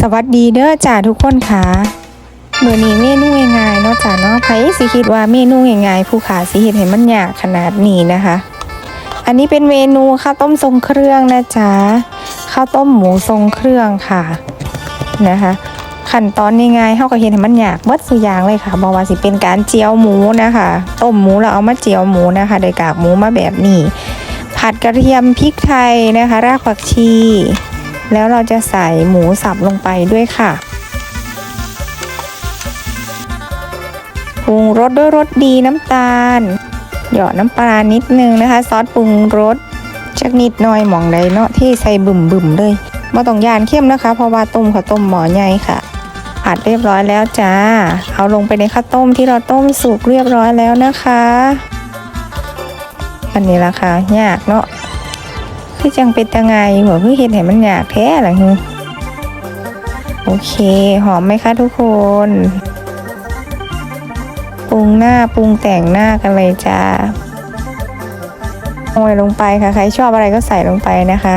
สวัสดีเด้อจ้าทุกคนค่ะมื้อนี้เมนูง่ายๆเนาะจ้าเนาะไผสิคิดว่าเมนูง่ายๆผู้ขาสิเฮ็ดให้มันยากขนาดนี้นะคะ อันนี้เป็นเมนูข้าวต้มทรงเครื่องนะจ๊ะข้าวต้มหมูทรงเครื่องค่ะนะคะขั้นตอนง่ายๆเฮาก็เฮ็ดให้มันยากเบิดสุอย่างเลยค่ะบ่ว่าสิเป็นการเจียวหมูนะคะต้มหมูแล้วเอามาเจียวหมูนะคะ โดยกากหมูมาแบบนี้ ผัดกระเทียมพริกไทยนะคะ รากผักชี แล้วเราจะใส่หมูสับลงไปด้วยค่ะปรุงรสด้วยรสดีน้ำตาล หยาะน้ำปลานิดนึงนะคะ ซอสปรุงรสจักนิดหน่อยหมองใดเนาะที่ใส่บึมบึมๆเลยมาต้องยานเข้มนะคะ เพราะว่าต้มข้าวต้มหมอใหญ่ค่ะผัดเรียบร้อยแล้วจ้า เอาลงไปในข้าวต้มที่เราต้มสุกเรียบร้อยแล้วนะคะอันนี้ละค่ะยากเนาะ ที่จังเป็นตะไงหัวคือเห็นเห็นมันอยากแท้หรอฮึโอเค หอมไหมคะทุกคน ปรุงหน้าปรุงแต่งหน้ากันเลยจ้าโรยลงไปค่ะ ใครชอบอะไรก็ใส่ลงไปนะคะ